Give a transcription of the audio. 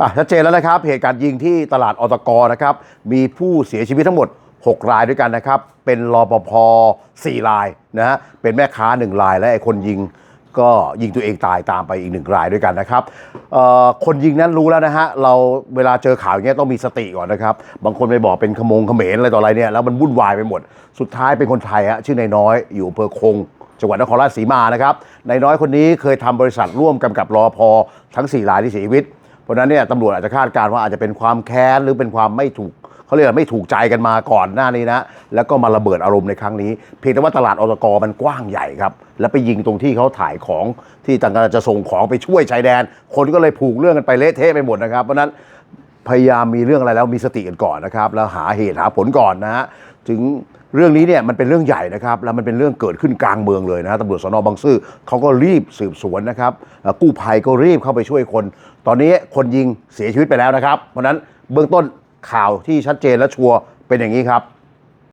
อะชัดเจนแล้วนะครับ เหตุการณ์ยิงที่ตลาดอตกนะครับ มีผู้เสียชีวิตทั้งหมด 6 รายด้วยกันนะครับ เป็นรปภ4รายนะฮะ เป็นแม่ค้า 1 ราย และไอ้คนยิงก็ยิงตัวเองตายตามไปอีกหนึ่งรายด้วยกันนะครับคนยิงนั้นรู้แล้วนะฮะ เราเวลาเจอข่าวอย่างเงี้ยต้องมีสติก่อนนะครับ บางคนไปบอกเป็นขมงเขมรอะไรต่ออะไรเนี่ยแล้วมันวุ่นวายไปหมด สุดท้ายเป็นคนไทยฮะชื่อนายน้อยอยู่อำเภอคงจังหวัดนครราชสีมานะครับนายน้อยคนนี้เคยทำบริษัทร่วมกำกับรอพอทั้ง 4 รายที่เสียชีวิต ราะนั้นเนี่ยตำรวจอาจจะคาดการณ์ว่าอาจจะเป็นความแค้นหรือเป็นความไม่ถูกเขาเรียกไม่ถูกใจกันมาก่อนหน้านี้นะ แล้วก็มาระเบิดอารมณ์ในครั้งนี้เพียงแต่ว่าตลาดอตกมันกว้างใหญ่ครับ แล้วไปยิงตรงที่เขาถ่ายของที่ต่างกันจะส่งของไปช่วยชายแดน คนก็เลยผูกเรื่องกันไปเละเทะไปหมดนะครับเพราะฉะนั้นพยายามมีเรื่องอะไรแล้วมีสติกันก่อนนะครับ แล้วหาเหตุหาผลก่อนนะฮะ ถึงเรื่องนี้เนี่ยมันเป็นเรื่องใหญ่นะครับ แล้วมันเป็นเรื่องเกิดขึ้นกลางเมืองเลยนะตำรวจสนบางซื่อเขาก็รีบสืบสวนนะครับกู้ภัยก็รีบเข้าไปช่วยคน ตอนนี้คนยิงเสียชีวิตไปแล้วนะครับ เพราะนั้นเบื้องต้นข่าวที่ชัดเจนและชัวร์เป็นอย่างนี้ครับ